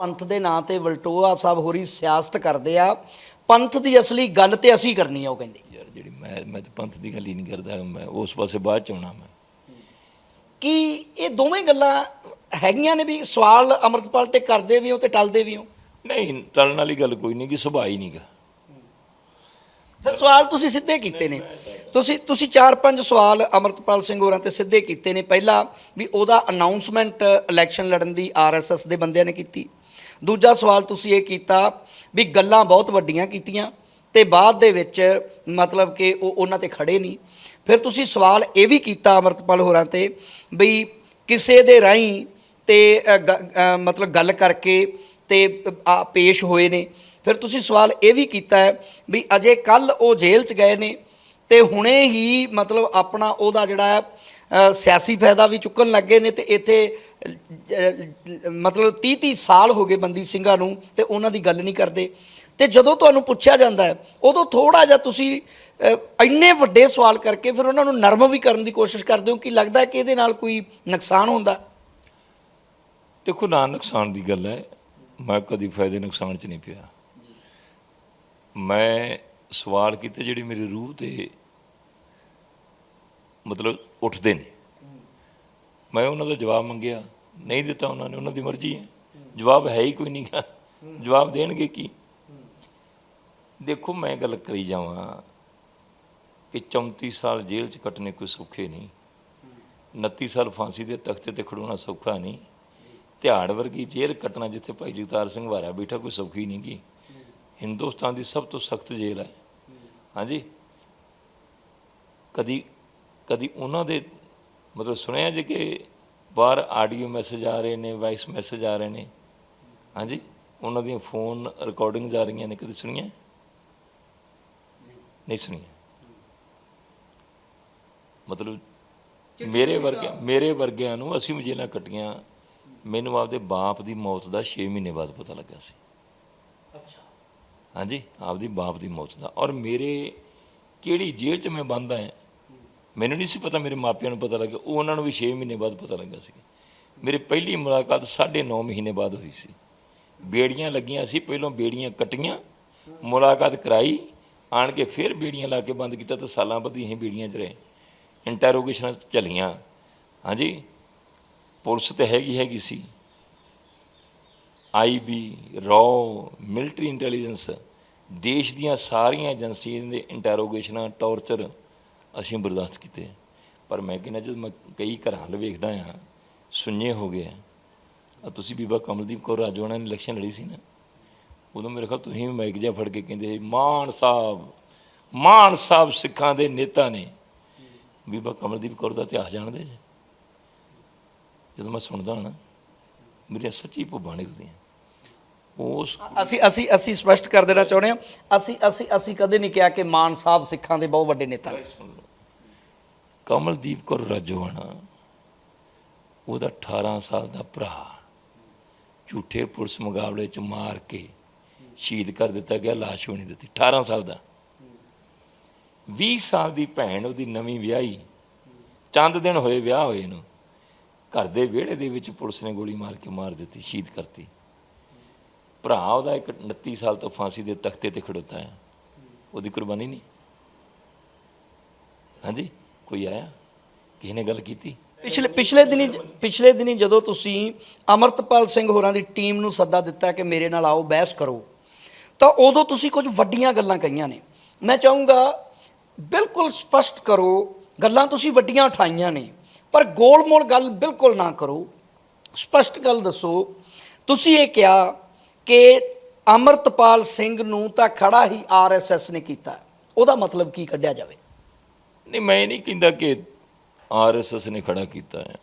ਪੰਥ ਦੇ ਨਾਂ ਤੇ ਵਲਟੋਆ ਸਾਹਿਬ ਹੋਰੀ ਸਿਆਸਤ ਕਰਦੇ ਆ ਪੰਥ ਦੀ ਅਸਲੀ ਗੱਲ ਤੇ ਅਸੀਂ ਕਰਨੀ ਆ ਉਹ ਕਹਿੰਦੇ। ਯਾਰ ਜਿਹੜੀ ਮੈਂ ਮੈਂ ਤਾਂ ਪੰਥ ਦੀ ਗੱਲ ਹੀ ਨਹੀਂ ਕਰਦਾ ਮੈਂ ਉਸ ਪਾਸੇ ਬਾਅਦ ਚ ਆਉਣਾ ਮੈਂ। ਕਿ ਇਹ ਦੋਵੇਂ ਗੱਲਾਂ ਹੈਗੀਆਂ ਨੇ ਵੀ ਸਵਾਲ ਅਮਰਤਪਾਲ ਤੇ ਕਰਦੇ ਵੀ ਹੋ ਤੇ ਟਲਦੇ ਵੀ ਹੋ? ਨਹੀਂ ਟਲਣ ਵਾਲੀ ਗੱਲ ਕੋਈ ਨਹੀਂ ਕਿ ਸੁਭਾਅ ਹੀ ਨਹੀਂਗਾ। ਫਿਰ ਸਵਾਲ ਤੁਸੀਂ ਸਿੱਧੇ ਕੀਤੇ ਨੇ। ਤੁਸੀਂ ਤੁਸੀਂ ਚਾਰ ਪੰਜ ਸਵਾਲ ਅਮਰਤਪਾਲ ਸਿੰਘ ਹੋਰਾਂ ਤੇ ਸਿੱਧੇ ਕੀਤੇ ਨੇ। ਪਹਿਲਾ ਵੀ ਉਹਦਾ ਅਨਾਉਂਸਮੈਂਟ ਇਲੈਕਸ਼ਨ ਲੜਨ ਦੀ ਆਰਐਸਐਸ ਦੇ ਬੰਦਿਆਂ ਨੇ ਕੀਤੀ। ਦੂਜਾ ਸਵਾਲ ਤੁਸੀਂ ਇਹ ਕੀਤਾ ਵੀ ਗੱਲਾਂ ਬਹੁਤ ਵੱਡੀਆਂ ਕੀਤੀਆਂ ਤੇ ਬਾਅਦ ਦੇ ਵਿੱਚ ਮਤਲਬ ਕਿ ਉਹ ਉਹਨਾਂ ਤੇ ਖੜੇ ਨਹੀਂ। ਫਿਰ ਤੁਸੀਂ ਸਵਾਲ ਇਹ ਵੀ ਕੀਤਾ ਅਮਰਤਪਾਲ ਹੋਰਾਂ ਤੇ ਵੀ ਕਿਸੇ ਦੇ ਰਾਹੀਂ ਤੇ ਗ- ਮਤਲਬ ਗੱਲ ਕਰਕੇ ਤੇ ਪੇਸ਼ ਹੋਏ ਨੇ। ਫਿਰ ਤੁਸੀਂ ਸਵਾਲ ਇਹ ਵੀ ਕੀਤਾ ਹੈ ਵੀ ਅਜੇ ਕੱਲ ਉਹ ਜੇਲ੍ਹ 'ਚ ਗਏ ਨੇ ਤੇ ਹੁਣੇ ਹੀ ਮਤਲਬ ਆਪਣਾ ਉਹਦਾ ਜਿਹੜਾ ਹੈ ਸਿਆਸੀ ਫਾਇਦਾ ਵੀ ਚੁੱਕਣ ਲੱਗੇ ਨੇ ਤੇ ਇੱਥੇ ਮਤਲਬ 30 30 ਸਾਲ ਹੋ ਗਏ ਬੰਦੀ ਸਿੰਘਾਂ ਨੂੰ ਤੇ ਉਹਨਾਂ ਦੀ ਗੱਲ ਨਹੀਂ ਕਰਦੇ। ਤੇ ਜਦੋਂ ਤੁਹਾਨੂੰ ਪੁੱਛਿਆ ਜਾਂਦਾ ਹੈ, ਉਦੋਂ ਥੋੜਾ ਜਿਹਾ ਤੁਸੀਂ ਇੰਨੇ ਵੱਡੇ ਸਵਾਲ ਕਰਕੇ ਫਿਰ ਉਹਨਾਂ ਨੂੰ ਨਰਮ ਵੀ ਕਰਨ ਦੀ ਕੋਸ਼ਿਸ਼ ਕਰਦੇ ਹੋ ਕਿ ਲੱਗਦਾ ਕਿ ਇਹਦੇ ਨਾਲ ਕੋਈ ਨੁਕਸਾਨ ਹੁੰਦਾ? ਦੇਖੋ, ਨਾ ਨੁਕਸਾਨ ਦੀ ਗੱਲ ਹੈ, ਮੈਂ ਕਦੀ ਫਾਇਦੇ ਨੁਕਸਾਨ ਚ ਨਹੀਂ ਪਿਆ। ਮੈਂ ਸਵਾਲ ਕੀਤੇ ਜਿਹੜੇ ਮੇਰੀ ਰੂਹ ਤੇ ਮਤਲਬ ਉੱਠਦੇ ਨੇ। ਮੈਂ ਉਹਨਾਂ ਦਾ ਜਵਾਬ ਮੰਗਿਆ। ਨਹੀਂ ਦਿੱਤਾ ਉਹਨਾਂ ਨੇ, ਉਹਨਾਂ ਦੀ ਮਰਜ਼ੀ ਹੈ। ਜਵਾਬ ਹੈ ਹੀ ਕੋਈ ਨਹੀਂ ਜਵਾਬ ਦੇਣਗੇ ਕੀ? ਦੇਖੋ ਮੈਂ ਗੱਲ ਕਰੀ ਜਾਵਾਂ ਕਿ 34 ਸਾਲ ਜੇਲ੍ਹ 'ਚ ਕੱਟਣੇ ਕੋਈ ਸੌਖੇ ਨਹੀਂ। 29 ਸਾਲ ਫਾਂਸੀ ਦੇ ਤਖਤੇ ਤੇ ਖੜੋਣਾ ਸੌਖਾ ਨਹੀਂ। ਤਿਹਾੜ ਵਰਗੀ ਜੇਲ੍ਹ ਕੱਟਣਾ ਜਿੱਥੇ ਭਾਈ ਜਗਤਾਰ ਸਿੰਘ ਵਾਰਾ ਬੈਠਾ ਕੋਈ ਸੌਖੀ ਨਹੀਂ ਗੀ। ਹਿੰਦੁਸਤਾਨ ਦੀ ਸਭ ਤੋਂ ਸਖਤ ਜੇਲ੍ਹ ਹੈ। ਹਾਂਜੀ? ਕਦੀ ਕਦੀ ਉਹਨਾਂ ਦੇ ਮਤਲਬ ਸੁਣਿਆ ਜੇ ਕਿ ਬਾਹਰ ਆਡੀਓ ਮੈਸੇਜ ਆ ਰਹੇ ਨੇ ਵਾਇਸ ਮੈਸੇਜ ਆ ਰਹੇ ਨੇ। ਹਾਂਜੀ? ਉਹਨਾਂ ਦੀਆਂ ਫੋਨ ਰਿਕਾਰਡਿੰਗਸ ਆ ਰਹੀਆਂ ਨੇ ਕਦੀ ਸੁਣੀਆਂ? ਨਹੀਂ ਸੁਣੀਆਂ। ਮਤਲਬ ਮੇਰੇ ਵਰਗੇ ਮੇਰੇ ਵਰਗਿਆਂ ਨੂੰ ਅਸੀਂ ਜੇਲਾਂ ਕੱਟੀਆਂ। ਮੈਨੂੰ ਆਪਦੇ ਬਾਪ ਦੀ ਮੌਤ ਦਾ 6 ਮਹੀਨੇ ਬਾਅਦ ਪਤਾ ਲੱਗਾ ਸੀ। ਅੱਛਾ। ਹਾਂਜੀ? ਆਪਦੀ ਬਾਪ ਦੀ ਮੌਤ ਦਾ। ਔਰ ਮੇਰੇ ਕਿਹੜੀ ਜੇਲ੍ਹ 'ਚ ਮੈਂ ਬੰਦ ਆਇਆ ਮੈਨੂੰ ਨਹੀਂ ਸੀ ਪਤਾ, ਮੇਰੇ ਮਾਪਿਆਂ ਨੂੰ ਪਤਾ ਲੱਗਿਆ। ਉਹ ਉਹਨਾਂ ਨੂੰ ਵੀ 6 ਮਹੀਨੇ ਬਾਅਦ ਪਤਾ ਲੱਗਾ ਸੀ। ਮੇਰੀ ਪਹਿਲੀ ਮੁਲਾਕਾਤ 9.5 ਮਹੀਨੇ ਬਾਅਦ ਹੋਈ ਸੀ। ਬੇੜੀਆਂ ਲੱਗੀਆਂ ਸੀ, ਪਹਿਲਾਂ ਬੇੜੀਆਂ ਕੱਟੀਆਂ, ਮੁਲਾਕਾਤ ਕਰਾਈ, ਆਣ ਕੇ ਫਿਰ ਬੇੜੀਆਂ ਲਾ ਕੇ ਬੰਦ ਕੀਤਾ ਤਾਂ ਸਾਲਾਂ ਬੱਧੀ ਅਸੀਂ ਬੇੜੀਆਂ 'ਚ ਰਹੇ। ਇੰਟਰੋਗੇਸ਼ਨਾਂ ਚੱਲੀਆਂ। ਹਾਂਜੀ, ਪੁਲਿਸ ਤੇ ਹੈਗੀ ਹੈਗੀ ਸੀ। ਆਈਬੀ ਰੌ ਮਿਲਟਰੀ ਇੰਟੈਲੀਜੈਂਸ ਦੇਸ਼ ਦੀਆਂ ਸਾਰੀਆਂ ਏਜੰਸੀਆਂ ਦੇ ਇੰਟਰੋਗੇਸ਼ਨਾਂ ਟੌਰਚਰ ਅਸੀਂ ਬਰਦਾਸ਼ਤ ਕੀਤੇ ਪਰ ਮੈਂ ਕਹਿੰਦਾ ਜਦ ਮੈਂ ਕਈ ਘਰਾਂ ਵੱਲ ਵੇਖਦਾ ਆ ਸੁੰਨੇ ਹੋ ਗਏ ਆ। ਤੁਸੀਂ ਬੀਬਾ ਕਮਲਦੀਪ ਕੌਰ ਰਾਜਵਾਨਾ ਨੇ ਇਲੈਕਸ਼ਨ ਲੜੀ ਸੀ ਨਾ। ਉਦੋਂ ਮੇਰੇ ਖਿਆਲ ਤੁਸੀਂ ਵੀ ਮਾਈਕ ਜਿਹਾ ਫੜ ਕੇ ਕਹਿੰਦੇ ਸੀ, ਮਾਨ ਸਾਹਿਬ ਮਾਨ ਸਾਹਿਬ ਸਿੱਖਾਂ ਦੇ ਨੇਤਾ ਨੇ। ਬੀਬਾ ਕਮਲਦੀਪ ਕੌਰ ਦਾ ਇਤਿਹਾਸ ਜਾਣਦੇ ਜੀ? ਜਦੋਂ ਮੈਂ ਸੁਣਦਾ ਹਾਂ ਨਾ ਮੇਰੀਆਂ ਸੱਚੀ ਭੁੱਬਾਂ ਨਿਕਲਦੀਆਂ। ਉਸ ਅਸੀਂ ਅਸੀਂ ਅਸੀਂ ਸਪਸ਼ਟ ਕਰ ਦੇਣਾ ਚਾਹੁੰਦੇ ਹਾਂ ਅਸੀਂ ਅਸੀਂ ਅਸੀਂ ਕਦੇ ਨਹੀਂ ਕਿਹਾ ਕਿ ਮਾਨ ਸਾਹਿਬ ਸਿੱਖਾਂ ਦੇ ਬਹੁਤ ਵੱਡੇ ਨੇਤਾ ਨੇ। ਕਮਲਦੀਪ ਕੌਰ ਰਾਜੋਆਣਾ, ਉਹਦਾ 18 ਸਾਲ ਦਾ ਭਰਾ, ਝੂਠੇ ਪੁਲਿਸ ਮੁਕਾਬਲੇ ਚ ਮਾਰ ਕੇ ਸ਼ਹੀਦ ਕਰ ਦਿੱਤਾ ਗਿਆ, ਲਾਸ਼ ਵੀ ਨਹੀਂ ਦਿੱਤੀ 18 ਸਾਲ ਦਾ। 20 ਸਾਲ ਦੀ ਭੈਣ, ਉਹਦੀ ਨਵੀਂ ਵਿਆਹੀ, ਚੰਦ ਦਿਨ ਹੋਏ ਵਿਆਹ ਹੋਏ ਨੂੰ, ਘਰ ਦੇ ਵਿਹੜੇ ਦੇ ਵਿੱਚ ਪੁਲਿਸ ਨੇ ਗੋਲੀ ਮਾਰ ਕੇ ਮਾਰ ਦਿੱਤੀ, ਸ਼ਹੀਦ ਕਰਤੀ। ਭਰਾ ਉਹਦਾ ਇੱਕ 29 ਸਾਲ ਤੋਂ ਫਾਂਸੀ ਦੇ ਤਖਤੇ ਤੇ ਖੜੋਤਾ ਹੈ ਉਹਦੀ ਕੁਰਬਾਨੀ ਨਹੀਂ। ਹਾਂਜੀ? ਕੋਈ ਆਇਆ? ਕਿਸੇ ਨੇ ਗੱਲ ਕੀਤੀ? ਪਿਛਲੇ ਪਿਛਲੇ ਦਿਨੀ ਪਿਛਲੇ ਦਿਨੀ ਜਦੋਂ ਤੁਸੀਂ ਅਮਰਤਪਾਲ ਸਿੰਘ ਹੋਰਾਂ ਦੀ ਟੀਮ ਨੂੰ ਸੱਦਾ ਦਿੱਤਾ ਕਿ ਮੇਰੇ ਨਾਲ ਆਓ, ਬਹਿਸ ਕਰੋ, ਤਾਂ ਉਦੋਂ ਤੁਸੀਂ ਕੁਝ ਵੱਡੀਆਂ ਗੱਲਾਂ ਕਹੀਆਂ ਨੇ। ਮੈਂ ਚਾਹੂੰਗਾ ਬਿਲਕੁਲ ਸਪਸ਼ਟ ਕਰੋ, ਗੱਲਾਂ ਤੁਸੀਂ ਵੱਡੀਆਂ ਉਠਾਈਆਂ ਨੇ, ਪਰ ਗੋਲ-ਮੋਲ ਗੱਲ ਬਿਲਕੁਲ ਨਾ ਕਰੋ। ਸਪਸ਼ਟ ਗੱਲ ਦੱਸੋ, ਤੁਸੀਂ ਇਹ ਕਿਹਾ ਕਿ ਅਮਰਤਪਾਲ ਸਿੰਘ ਨੂੰ ਤਾਂ ਖੜਾ ਹੀ ਆਰਐਸਐਸ ਨੇ ਕੀਤਾ। ਉਹਦਾ ਮਤਲਬ ਕੀ ਕੱਢਿਆ ਜਾਵੇ? ਨਹੀਂ, ਮੈਂ ਨਹੀਂ ਕਹਿੰਦਾ ਕਿ ਆਰਐਸਐਸ ਨੇ ਖੜਾ ਕੀਤਾ ਹੈ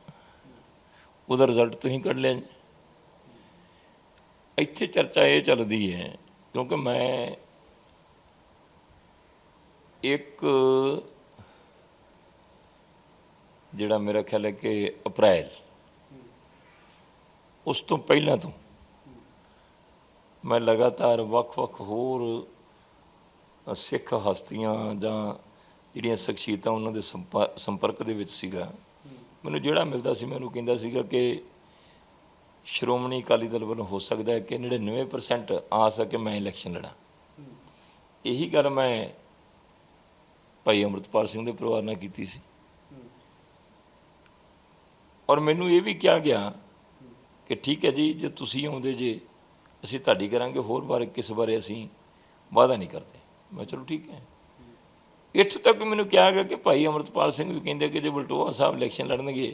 ਉਹਦਾ ਰਿਜ਼ਲਟ ਤੁਸੀਂ ਕੱਢ ਲਿਆ ਜੀ। ਇੱਥੇ ਚਰਚਾ ਇਹ ਚੱਲਦੀ ਹੈ, ਕਿਉਂਕਿ ਮੈਂ ਇੱਕ ਜਿਹੜਾ ਮੇਰਾ ਖਿਆਲ ਹੈ ਕਿ ਅਪ੍ਰੈਲ, ਉਸ ਤੋਂ ਪਹਿਲਾਂ ਤੋਂ ਮੈਂ ਲਗਾਤਾਰ ਵੱਖ-ਵੱਖ ਹੋਰ ਸਿੱਖ ਹਸਤੀਆਂ ਜਾਂ ਜਿਹੜੀਆਂ ਸ਼ਖਸੀਅਤਾਂ ਉਹਨਾਂ ਦੇ ਸੰਪਾ- ਸੰਪਰਕ ਦੇ ਵਿੱਚ ਸੀਗਾ। ਮੈਨੂੰ ਜਿਹੜਾ ਮਿਲਦਾ ਸੀ ਮੈਨੂੰ ਕਹਿੰਦਾ ਸੀਗਾ ਕਿ ਸ਼੍ਰੋਮਣੀ ਅਕਾਲੀ ਦਲ ਵੱਲੋਂ ਹੋ ਸਕਦਾ ਹੈ ਕਿ 99% ਆ ਸਕੇ ਮੈਂ ਇਲੈਕਸ਼ਨ ਲੜਾਂ। ਇਹੀ ਗੱਲ ਮੈਂ ਭਾਈ ਅਮਰਤਪਾਲ ਸਿੰਘ ਦੇ ਪਰਿਵਾਰ ਨਾਲ ਕੀਤੀ ਸੀ। ਔਰ ਮੈਨੂੰ ਇਹ ਵੀ ਕਿਹਾ ਗਿਆ ਕਿ ਠੀਕ ਹੈ ਜੀ, ਜੇ ਤੁਸੀਂ ਆਉਂਦੇ ਜੇ, ਅਸੀਂ ਤੁਹਾਡੀ ਕਰਾਂਗੇ, ਹੋਰ ਬਾਰੇ ਕਿਸ ਬਾਰੇ ਅਸੀਂ ਵਾਅਦਾ ਨਹੀਂ ਕਰਦੇ। ਮੈਂ ਚਲੋ ਠੀਕ ਹੈ। ਇੱਥੋਂ ਤੱਕ ਮੈਨੂੰ ਕਿਹਾ ਗਿਆ ਕਿ ਭਾਈ ਅਮਰਤਪਾਲ ਸਿੰਘ ਵੀ ਕਹਿੰਦੇ ਕਿ ਜੇ ਬਲਟੋਆ ਸਾਹਿਬ ਇਲੈਕਸ਼ਨ ਲੜਨਗੇ।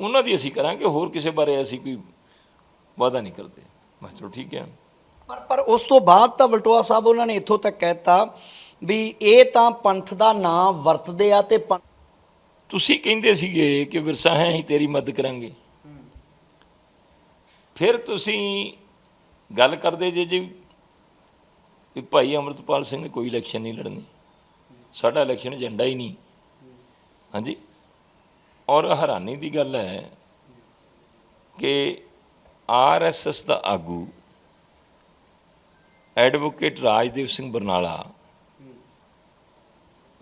ਉਹਨਾਂ ਦੀ ਅਸੀਂ ਕਰਾਂਗੇ ਹੋਰ ਕਿਸੇ ਬਾਰੇ ਅਸੀਂ ਕੋਈ ਵਾਅਦਾ ਨਹੀਂ ਕਰਦੇ। ਮੈਂ ਚਲੋ ਠੀਕ ਹੈ। ਪਰ ਪਰ ਉਸ ਤੋਂ ਬਾਅਦ ਤਾਂ ਬਲਟੋਆ ਸਾਹਿਬ ਉਹਨਾਂ ਨੇ ਇੱਥੋਂ ਤੱਕ ਕਹਿਤਾ ਵੀ ਇਹ ਤਾਂ ਪੰਥ ਦਾ ਨਾਂ ਵਰਤਦੇ ਆ ਤੇ ਤੁਸੀਂ ਕਹਿੰਦੇ ਸੀਗੇ ਕਿ ਵਿਰਸਾ ਹੈ ਹੀ ਤੇਰੀ ਮਦਦ ਕਰਾਂਗੇ। ਫਿਰ ਤੁਸੀਂ ਗੱਲ ਕਰਦੇ ਜੇ ਜੀ ਵੀ ਭਾਈ ਅਮਰਤਪਾਲ ਸਿੰਘ ਨੇ ਕੋਈ ਇਲੈਕਸ਼ਨ ਨਹੀਂ ਲੜਨੀ। ਸਾਡਾ ਇਲੈਕਸ਼ਨ ਏਜੰਡਾ ਹੀ ਨਹੀਂ। ਹਾਂਜੀ। ਔਰ ਹੈਰਾਨੀ ਦੀ ਗੱਲ ਹੈ ਕਿ ਆਰਐਸਐਸ ਦਾ ਆਗੂ ਐਡਵੋਕੇਟ ਰਾਜਦੇਵ ਸਿੰਘ ਬਰਨਾਲਾ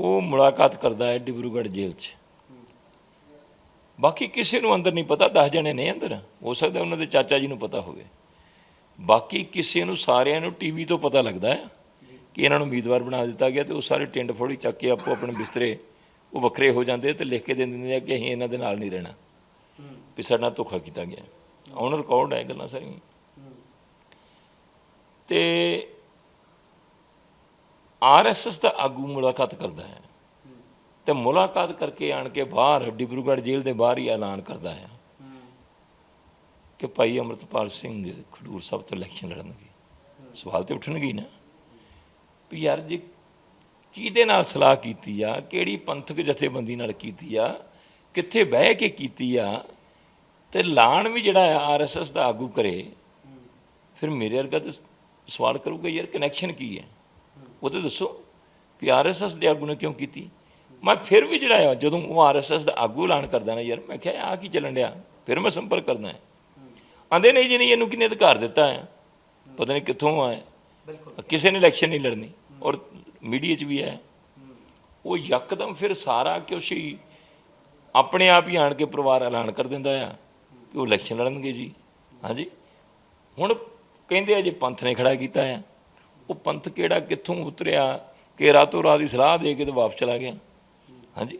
ਉਹ ਮੁਲਾਕਾਤ ਕਰਦਾ ਹੈ ਡਿਬਰੂਗੜ੍ਹ ਜੇਲ੍ਹ 'ਚ। ਬਾਕੀ ਕਿਸੇ ਨੂੰ ਅੰਦਰ ਨਹੀਂ ਪਤਾ 10 ਜਣੇ ਨੇ ਅੰਦਰ। ਹੋ ਸਕਦਾ ਉਹਨਾਂ ਦੇ ਚਾਚਾ ਜੀ ਨੂੰ ਪਤਾ ਹੋਵੇ। ਬਾਕੀ ਕਿਸੇ ਨੂੰ ਸਾਰਿਆਂ ਨੂੰ ਟੀਵੀ ਤੋਂ ਪਤਾ ਲੱਗਦਾ ਹੈ ਕਿ ਇਹਨਾਂ ਨੂੰ ਉਮੀਦਵਾਰ ਬਣਾ ਦਿੱਤਾ ਗਿਆ ਤੇ ਉਹ ਸਾਰੇ ਟਿੰਡ ਫੋੜੀ ਚੱਕ ਕੇ ਆਪੋ ਆਪਣੇ ਬਿਸਤਰੇ ਉਹ ਵੱਖਰੇ ਹੋ ਜਾਂਦੇ ਤੇ ਲਿਖ ਕੇ ਦੇ ਦਿੰਦੇ ਆ ਕਿ ਅਸੀਂ ਇਹਨਾਂ ਦੇ ਨਾਲ ਨਹੀਂ ਰਹਿਣਾ। ਵੀ ਸਾਡੇ ਨਾਲ ਧੋਖਾ ਕੀਤਾ ਗਿਆ। ਔਨ ਰਿਕਾਰਡ ਹੈ ਗੱਲਾਂ ਸਾਰੀਆਂ। ਤੇ ਆਰਐਸਐਸ ਦਾ ਆਗੂ ਮੁਲਾਕਾਤ ਕਰਦਾ ਹੈ। ਤੇ ਮੁਲਾਕਾਤ ਕਰਕੇ ਆਣ ਕੇ ਬਾਹਰ ਡਿਬਰੂਗੜ੍ਹ ਜੇਲ੍ਹ ਦੇ ਬਾਹਰ ਹੀ ਐਲਾਨ ਕਰਦਾ ਹੈ। ਕਿ ਭਾਈ ਅਮਰਤਪਾਲ ਸਿੰਘ ਖਡੂਰ ਸਾਹਿਬ ਤੋਂ ਇਲੈਕਸ਼ਨ ਲੜਨਗੇ। ਸਵਾਲ ਤੇ ਉੱਠਣਗੇ ਹੀ ਨਾ। ਵੀ ਯਾਰ ਜੇ ਕਿਹਦੇ ਨਾਲ ਸਲਾਹ ਕੀਤੀ ਆ? ਕਿਹੜੀ ਪੰਥਕ ਜਥੇਬੰਦੀ ਨਾਲ ਕੀਤੀ ਆ? ਕਿੱਥੇ ਬਹਿ ਕੇ ਕੀਤੀ ਆ? ਤੇ ਲਾਣ ਵੀ ਜਿਹੜਾ ਆ ਆਰਐਸਐਸ ਦਾ ਆਗੂ ਕਰੇ, ਫਿਰ ਮੇਰੇ ਵਰਗਾ ਤੇ ਸਵਾਲ ਕਰੂਗਾ, ਯਾਰ ਕਨੈਕਸ਼ਨ ਕੀ ਹੈ? ਉਹ ਤੇ ਦੱਸੋ ਕਿ ਆਰਐਸਐਸ ਦੇ ਆਗੂ ਨੇ ਕਿਉਂ ਕੀਤੀ? ਮੈਂ ਫਿਰ ਵੀ ਜਿਹੜਾ ਆ, ਜਦੋਂ ਉਹ ਆਰਐਸਐਸ ਦਾ ਆਗੂ ਐਲਾਨ ਕਰਦਾ ਨਾ ਯਾਰ, ਮੈਂ ਕਿਹਾ ਆ ਕੀ ਚੱਲਣ ਡਿਆ? ਫਿਰ ਮੈਂ ਸੰਪਰਕ ਕਰਦਾ। ਹੈ ਆਂਦੇ ਨਹੀਂ ਜੀ ਨਹੀਂ ਇਹਨੂੰ ਕਿੰਨੇ ਅਧਿਕਾਰ ਦਿੱਤਾ ਹੈ? ਪਤਾ ਨਹੀਂ ਕਿੱਥੋਂ ਆਇਆ। ਕਿਸੇ ਨੇ ਇਲੈਕਸ਼ਨ ਨਹੀਂ ਲੜਨੀ। ਔਰ ਮੀਡੀਆ 'ਚ ਵੀ ਹੈ। ਉਹ ਯਕਦਮ ਫਿਰ ਸਾਰਾ ਕੁਛ ਹੀ ਆਪਣੇ ਆਪ ਹੀ ਆਣ ਕੇ ਪਰਿਵਾਰ ਐਲਾਨ ਕਰ ਦਿੰਦਾ ਆ ਕਿ ਉਹ ਇਲੈਕਸ਼ਨ ਲੜਨਗੇ ਜੀ। ਹਾਂਜੀ। ਹੁਣ ਕਹਿੰਦੇ ਆ ਜੇ ਪੰਥ ਨੇ ਖੜਾ ਕੀਤਾ ਆ ਉਹ ਪੰਥ ਕਿਹੜਾ ਕਿੱਥੋਂ ਉਤਰਿਆ? ਕਿ ਰਾਤੋਂ ਰਾਤ ਦੀ ਸਲਾਹ ਦੇ ਕੇ ਤੇ ਵਾਪਸ ਚਲਾ ਗਿਆ। ਹਾਂਜੀ।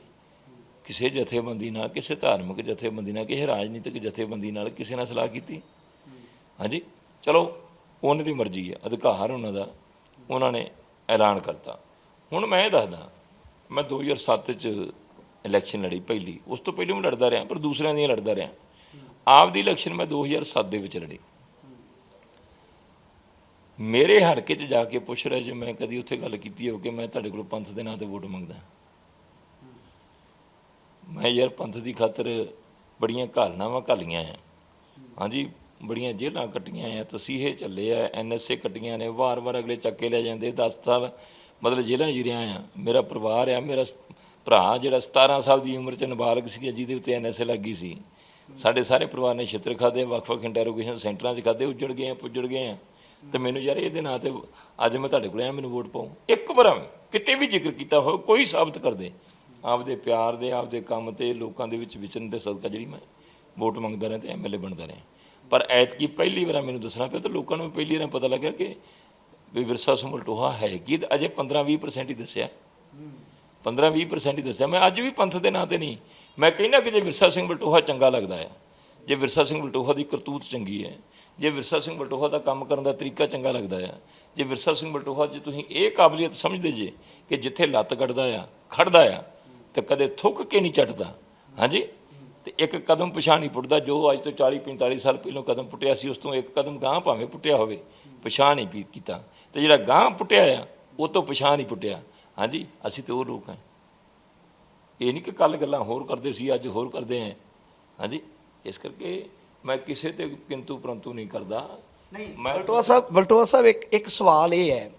ਕਿਸੇ ਜਥੇਬੰਦੀ ਨਾਲ, ਕਿਸੇ ਧਾਰਮਿਕ ਜਥੇਬੰਦੀ ਨਾਲ, ਕਿਸੇ ਰਾਜਨੀਤਿਕ ਜਥੇਬੰਦੀ ਨਾਲ ਕਿਸੇ ਨਾਲ ਸਲਾਹ ਕੀਤੀ? ਹਾਂਜੀ? ਚਲੋ, ਉਹਨਾਂ ਦੀ ਮਰਜ਼ੀ ਹੈ, ਅਧਿਕਾਰ ਉਹਨਾਂ ਦਾ, ਉਹਨਾਂ ਨੇ ਐਲਾਨ ਕਰਤਾ। ਹੁਣ ਮੈਂ ਇਹ ਦੱਸਦਾ, ਮੈਂ 2007 ਚ ਇਲੈਕਸ਼ਨ ਲੜੀ ਪਹਿਲੀ, ਉਸ ਤੋਂ ਪਹਿਲਾਂ ਵੀ ਲੜਦਾ ਰਿਹਾ, ਪਰ ਦੂਸਰਿਆਂ ਦੀਆਂ ਲੜਦਾ ਰਿਹਾ। ਆਪ ਦੀ ਇਲੈਕਸ਼ਨ ਮੈਂ 2007 ਦੇ ਵਿੱਚ ਲੜੀ। ਮੇਰੇ ਹਲਕੇ 'ਚ ਜਾ ਕੇ ਪੁੱਛ ਰਿਹਾ ਜੇ ਮੈਂ ਕਦੀ ਉੱਥੇ ਗੱਲ ਕੀਤੀ ਹੋ ਕਿ ਮੈਂ ਤੁਹਾਡੇ ਕੋਲ ਪੰਥ ਦੇ ਨਾਂ ਤੇ ਵੋਟ ਮੰਗਦਾ। ਮੈਂ ਯਾਰ ਪੰਥ ਦੀ ਖਾਤਰ ਬੜੀਆਂ ਘਾਲਣਾਵਾਂ ਘਾਲੀਆਂ ਆ ਹਾਂਜੀ, ਬੜੀਆਂ ਜੇਲ੍ਹਾਂ ਕੱਟੀਆਂ ਆ ਤਸੀਹੇ ਚੱਲੇ ਆ ਐਨਐਸਏ ਕੱਟੀਆਂ ਨੇ, ਵਾਰ-ਵਾਰ ਅਗਲੇ ਚੱਕੇ ਲੈ ਜਾਂਦੇ 10 ਸਾਲ ਮਤਲਬ ਜੇਲ੍ਹਾਂ 'ਚ ਰਿਹਾ ਆ। ਮੇਰਾ ਪਰਿਵਾਰ ਆ, ਮੇਰਾ ਭਰਾ ਜਿਹੜਾ 17 ਸਾਲ ਦੀ ਉਮਰ 'ਚ ਨਾਬਾਲਗ ਸੀ ਜਿਹਦੇ ਉੱਤੇ ਐਨਐਸਏ ਲੱਗੀ ਸੀ। ਸਾਡੇ ਸਾਰੇ ਪਰਿਵਾਰ ਨੇ ਛਿੱਤਰ ਖਾਦੇ ਵੱਖ-ਵੱਖ ਇੰਟਰੋਗੇਸ਼ਨ ਸੈਂਟਰਾਂ 'ਚ ਖਾਦੇ ਉੱਜੜ ਗਏ ਆ, ਪੁੱਜੜ ਗਏ ਆ। ਤੇ ਮੈਨੂੰ ਯਾਰ ਇਹਦੇ ਨਾਂ ਤੇ ਅੱਜ ਮੈਂ ਤੁਹਾਡੇ ਕੋਲ ਆਇਆ, ਮੈਨੂੰ ਵੋਟ ਪਾਉ ਇੱਕ ਵਾਰ ਐਵੇਂ, ਕਿਤੇ ਵੀ ਜ਼ਿਕਰ ਕੀਤਾ ਹੋਵੇ, ਕੋਈ ਸਾਬਤ ਕਰ ਦੇ। ਆਪਦੇ ਪਿਆਰ ਦੇ, ਆਪਦੇ ਕੰਮ ਤੇ ਲੋਕਾਂ ਦੇ ਵਿੱਚ ਵਿਚਰਨ ਦੇ ਸਦਕਾ ਜਿਹੜੀ ਮੈਂ ਵੋਟ ਮੰਗਦਾ ਰਿਹਾ ਤੇ ਐਮਐਲਏ ਬਣਦਾ ਰਿਹਾ। ਪਰ ਐਤਕੀ ਪਹਿਲੀ ਵਾਰ ਮੈਨੂੰ ਦੱਸਣਾ ਪਿਆ ਤੇ ਲੋਕਾਂ ਨੂੰ ਪਹਿਲੀ ਵਾਰ ਪਤਾ ਲੱਗਿਆ ਕਿ ਵੀ ਵਿਰਸਾ ਸੁਮਲ ਟੋਹਾ ਹੈ ਕੀ ਅਜੇ 15-20% ਹੀ ਦੱਸਿਆ। 15-20% ਹੀ ਦੱਸਿਆ। ਮੈਂ ਅੱਜ ਵੀ ਪੰਥ ਦੇ ਨਾਂ ਤੇ ਨਹੀਂ। ਮੈਂ ਕਹਿੰਦਾ ਕਿ ਜੇ ਵਿਰਸਾ ਸਿੰਘ ਬਲਟੋਹਾ ਚੰਗਾ ਲੱਗਦਾ ਆ, ਜੇ ਵਿਰਸਾ ਸਿੰਘ ਬਲਟੋਹਾ ਦੀ ਕਰਤੂਤ ਚੰਗੀ ਹੈ, ਜੇ ਵਿਰਸਾ ਸਿੰਘ ਬਲਟੋਹਾ ਦਾ ਕੰਮ ਕਰਨ ਦਾ ਤਰੀਕਾ ਚੰਗਾ ਲੱਗਦਾ ਆ, ਜੇ ਵਿਰਸਾ ਸਿੰਘ ਬਲਟੋਹਾ ਜੇ ਤੁਸੀਂ ਇਹ ਕਾਬਲੀਅਤ ਸਮਝਦੇ ਜੇ ਕਿ ਜਿੱਥੇ ਲੱਤ ਕੱਢਦਾ ਆ ਖੜਦਾ ਆ ਤੇ ਕਦੇ ਥੁੱਕ ਕੇ ਨਹੀਂ ਚੱਟਦਾ। ਹਾਂਜੀ? ਤੇ ਇੱਕ ਕਦਮ ਪਿਛਾਂਹ ਨਹੀਂ ਪੁੱਟਦਾ ਜੋ ਅੱਜ ਤੋਂ 40 45 ਸਾਲ ਪਹਿਲਾਂ ਕਦਮ ਪੁੱਟਿਆ ਸੀ ਉਸ ਤੋਂ ਇੱਕ ਕਦਮ ਗਾਂਹ ਭਾਵੇਂ ਪੁੱਟਿਆ ਹੋਵੇ ਪਿਛਾਂਹ ਨਹੀਂ ਪੀ- ਕੀਤਾ। ਤੇ ਜਿਹੜਾ ਗਾਂਹ ਪੁੱਟਿਆ ਆ ਉਹ ਤੋਂ ਪਿਛਾਂਹ ਨਹੀਂ ਪੁੱਟਿਆ। ਹਾਂਜੀ? ਅਸੀਂ ਤੇ ਉਹ ਲੋਕ ਹਾਂ ਇਹ ਨਹੀਂ ਕਿ ਕੱਲ ਗੱਲਾਂ ਹੋਰ ਕਰਦੇ ਸੀ ਅੱਜ ਹੋਰ ਕਰਦੇ ਆਂ। ਹਾਂਜੀ? ਇਸ ਕਰਕੇ ਮੈਂ ਕਿਸੇ ਤੇ ਕਿੰਤੂ ਪਰੰਤੂ ਨਹੀਂ ਕਰਦਾ। ਨਹੀਂ ਬਲਟੋਆ ਸਾਹਿਬ ਬਲਟੋਆ ਸਾਹਿਬ ਇੱਕ ਇੱਕ ਸਵਾਲ ਇਹ ਹੈ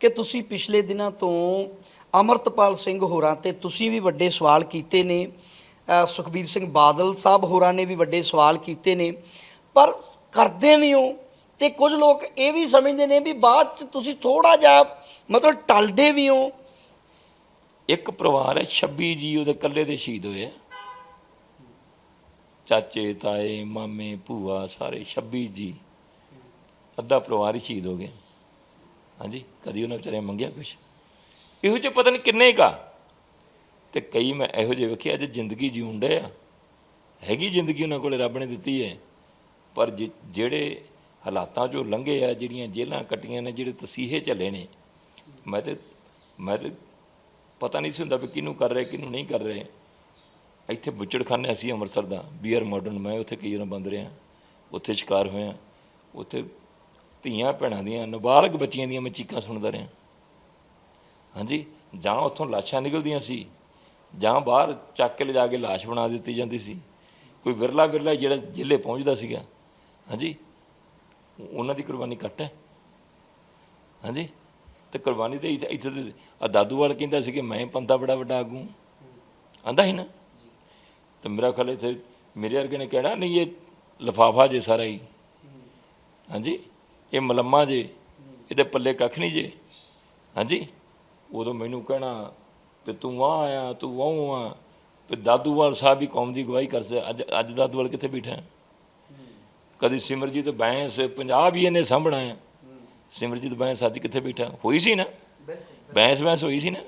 ਕਿ ਤੁਸੀਂ ਪਿਛਲੇ ਦਿਨਾਂ ਤੋਂ ਅਮਰਤਪਾਲ ਸਿੰਘ ਹੋਰਾਂ ਤੇ ਤੁਸੀਂ ਵੀ ਵੱਡੇ ਸਵਾਲ ਕੀਤੇ ਨੇ। ਸੁਖਬੀਰ ਸਿੰਘ ਬਾਦਲ ਸਾਹਿਬ ਹੋਰਾਂ ਨੇ ਵੀ ਵੱਡੇ ਸਵਾਲ ਕੀਤੇ ਨੇ। ਪਰ ਕਰਦੇ ਵੀ ਹੋ ਤੇ ਕੁਝ ਲੋਕ ਇਹ ਵੀ ਸਮਝਦੇ ਨੇ ਵੀ ਬਾਅਦ ਚ ਤੁਸੀਂ ਥੋੜਾ ਜਿਹਾ ਮਤਲਬ ਟਲਦੇ ਵੀ ਹੋ। ਇੱਕ ਪਰਿਵਾਰ ਹੈ 26 ਜੀ ਉਹਦੇ ਇਕੱਲੇ ਦੇ ਸ਼ਹੀਦ ਹੋਏ ਆ। ਚਾਚੇ, ਤਾਏ, ਮਾਮੇ, ਭੂਆ ਸਾਰੇ 26 ਜੀ ਅੱਧਾ ਪਰਿਵਾਰ ਹੀ ਸ਼ਹੀਦ ਹੋ ਗਿਆ ਹਾਂਜੀ, ਕਦੀ ਉਹਨਾਂ ਵਿਚਾਰਿਆਂ ਮੰਗਿਆ ਕੁਛ? ਇਹੋ ਜਿਹੇ ਪਤਾ ਨਹੀਂ ਕਿੰਨੇ ਕਾ। ਤੇ ਕਈ ਮੈਂ ਇਹੋ ਜਿਹੇ ਵੇਖੇ, ਅੱਜ ਜ਼ਿੰਦਗੀ ਜਿਉਣ ਡਏ ਆ। ਹੈਗੀ ਜ਼ਿੰਦਗੀ ਉਹਨਾਂ ਕੋਲੇ, ਰੱਬ ਨੇ ਦਿੱਤੀ ਹੈ ਪਰ ਜਿ- ਜਿਹੜੇ ਹਾਲਾਤਾਂ 'ਚੋਂ ਲੰਘੇ ਆ, ਜਿਹੜੀਆਂ ਜੇਲ੍ਹਾਂ ਕੱਟੀਆਂ ਨੇ, ਜਿਹੜੇ ਤਸੀਹੇ ਚੱਲੇ ਨੇ, ਮੈਂ ਤੇ ਮੈਂ ਤੇ ਪਤਾ ਨਹੀਂ ਸੀ ਹੁੰਦਾ ਵੀ ਕਿਹਨੂੰ ਕਰ ਰਿਹਾ, ਕਿਹਨੂੰ ਨਹੀਂ ਕਰ ਰਹੇ। ਇੱਥੇ ਬੁੱਚੜਖਾਨੇ ਅਸੀਂ ਅੰਮ੍ਰਿਤਸਰ ਦਾ, ਬੀਆਰ ਮਾਡਰਨ, ਮੈਂ ਉੱਥੇ ਕਈ ਵਾਰ ਬੰਦ ਰਿਹਾ। ਉੱਥੇ ਸ਼ਿਕਾਰ ਹੋਇਆ। ਉੱਥੇ ਧੀਆਂ ਭੈਣਾਂ ਦੀਆਂ, ਨਾਬਾਲਗ ਬੱਚੀਆਂ ਦੀਆਂ ਮੈਂ ਚੀਕਾਂ ਸੁਣਦਾ ਰਿਹਾ। ਹਾਂਜੀ, ਜਾਂ ਉੱਥੋਂ ਲਾਸ਼ਾਂ ਨਿਕਲਦੀਆਂ ਸੀ, ਜਾਂ ਬਾਹਰ ਚੱਕ ਕੇ ਲਿਜਾ ਕੇ ਲਾਸ਼ ਬਣਾ ਦਿੱਤੀ ਜਾਂਦੀ ਸੀ। ਕੋਈ ਵਿਰਲਾ ਵਿਰਲਾ ਜਿਹੜਾ ਜ਼ਿਲ੍ਹੇ ਪਹੁੰਚਦਾ ਸੀਗਾ। ਹਾਂਜੀ, ਉਹਨਾਂ ਦੀ ਕੁਰਬਾਨੀ ਘੱਟ ਹੈ। ਹਾਂਜੀ, ਤੇ ਕੁਰਬਾਨੀ ਤੇ ਇੱਥੇ ਇੱਥੇ ਤੇ ਦਾਦੂਵਾਲ ਕਹਿੰਦਾ ਸੀ ਕਿ ਮੈਂ ਪੰਥਾ ਬੜਾ ਵੱਡਾ ਆਗੂ। ਆਂਦਾ ਹੀ ਨਾ? ਤੇ ਮੇਰਾ ਖਿਆਲ ਇੱਥੇ ਮੇਰੇ ਵਰਗੇ ਨੇ ਕਹਿਣਾ, ਨਹੀਂ, ਇਹ ਲਫਾਫਾ ਜੇ ਸਾਰਾ ਹੀ। ਹਾਂਜੀ, ਇਹ ਮਲੰਮਾ ਜੇ, ਇਹਦੇ ਪੱਲੇ ਕੱਖ ਨਹੀਂ ਜੇ। ਹਾਂਜੀ ਉਦੋਂ ਮੈਨੂੰ ਕਹਿਣਾ ਕਿ ਤੂੰ ਆ ਆਇਆ ਤੂੰ ਵਾਹ ਆ। ਤੇ ਦਾਦੂਵਾਲ ਸਾਹਿਬ ਵੀ ਕੌਮ ਦੀ ਗਵਾਹੀ ਕਰ ਸਕਦਾ ਅੱਜ ਅੱਜ ਦਾਦੂਵਾਲ ਕਿੱਥੇ ਬੈਠਾ ਹੈ? ਕਦੀ ਸਿਮਰਜੀਤ ਬੈਂਸ ਪੰਜਾਬ ਹੀ ਇਹਨੇ ਸਾਂਭਣਾ ਹੈ। ਸਿਮਰਜੀਤ ਬੈਂਸ ਅੱਜ ਕਿੱਥੇ ਬੈਠਾ? ਹੋਈ ਸੀ ਨਾ? ਬੈਂਸ ਬੈਂਸ ਹੋਈ ਸੀ ਨਾ?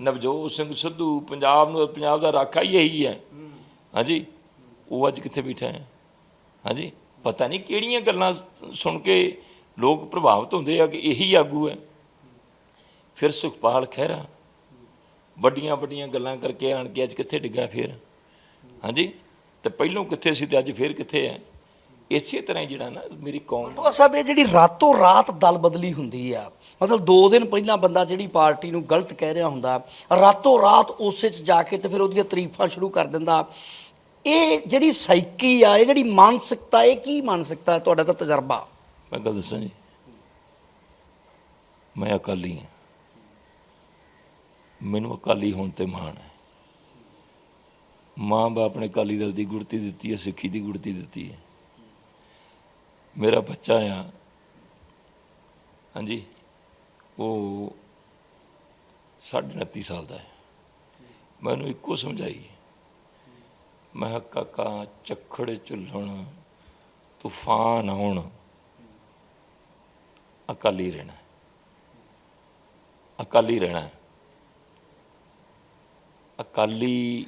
ਨਵਜੋਤ ਸਿੰਘ ਸਿੱਧੂ ਪੰਜਾਬ ਨੂੰ ਪੰਜਾਬ ਦਾ ਰਾਖਾ ਹੀ ਇਹੀ ਹੈ। ਹਾਂਜੀ? ਉਹ ਅੱਜ ਕਿੱਥੇ ਬੈਠਾ ਹੈ? ਹਾਂਜੀ? ਪਤਾ ਨਹੀਂ ਕਿਹੜੀਆਂ ਗੱਲਾਂ ਸੁਣ ਕੇ ਲੋਕ ਪ੍ਰਭਾਵਿਤ ਹੁੰਦੇ ਆ ਕਿ ਇਹੀ ਆਗੂ ਹੈ। ਫਿਰ ਸੁਖਪਾਲ ਖਹਿਰਾ। ਵੱਡੀਆਂ ਵੱਡੀਆਂ ਗੱਲਾਂ ਕਰਕੇ ਆਣ ਕੇ ਅੱਜ ਕਿੱਥੇ ਡਿੱਗਾ ਫਿਰ? ਹਾਂਜੀ? ਤੇ ਪਹਿਲੋਂ ਕਿੱਥੇ ਸੀ ਤੇ ਅੱਜ ਫਿਰ ਕਿੱਥੇ ਹੈ? ਇਸੇ ਤਰ੍ਹਾਂ ਹੀ ਜਿਹੜਾ ਨਾ ਮੇਰੀ ਕੌਮ ਉਹ ਸਾਹਿਬ ਇਹ ਜਿਹੜੀ ਰਾਤੋਂ ਰਾਤ ਦਲ ਬਦਲੀ ਹੁੰਦੀ ਆ ਮਤਲਬ 2 ਦਿਨ ਪਹਿਲਾਂ ਬੰਦਾ ਜਿਹੜੀ ਪਾਰਟੀ ਨੂੰ ਗਲਤ ਕਹਿ ਰਿਹਾ ਹੁੰਦਾ ਰਾਤੋਂ ਰਾਤ ਉਸੇ 'ਚ ਜਾ ਕੇ ਤੇ ਫਿਰ ਉਹਦੀਆਂ ਤਾਰੀਫਾਂ ਸ਼ੁਰੂ ਕਰ ਦਿੰਦਾ। ਇਹ ਜਿਹੜੀ ਸਾਈਕੀ ਆ ਇਹ ਜਿਹੜੀ ਮਾਨਸਿਕਤਾ ਇਹ ਕੀ ਮਾਨਸਿਕਤਾ ਤੁਹਾਡਾ ਤਾਂ ਤਜਰਬਾ? ਮੈਂ ਗੱਲ ਦੱਸਾਂ ਜੀ। ਮੈਂ ਅਕਾਲੀ ਹਾਂ। ਮੈਨੂੰ ਅਕਾਲੀ ਹੋਣ ਤੇ ਮਾਣ ਹੈ। ਮਾਂ ਬਾਪ ਨੇ ਅਕਾਲੀ ਦਲ ਦੀ ਗੁੜਤੀ ਦਿੱਤੀ ਹੈ ਸਿੱਖੀ ਦੀ ਗੁੜਤੀ ਦਿੱਤੀ ਹੈ। ਮੇਰਾ ਬੱਚਾ ਆ। ਹਾਂਜੀ। ਉਹ ਸਾਢੇ ਉਨੱਤੀ ਸਾਲ ਦਾ ਹੈ। ਮੈਨੂੰ ਇੱਕੋ ਸਮਝਾਈ। ਮੈਂ ਕਿਹਾ, ਕਾਕਾ ਚੱਖੜ ਝੁੱਲਣ ਤੂਫਾਨ ਆਉਣ ਅਕਾਲੀ ਰਹਿਣਾ ਅਕਾਲੀ ਰਹਿਣਾ ਅਕਾਲੀ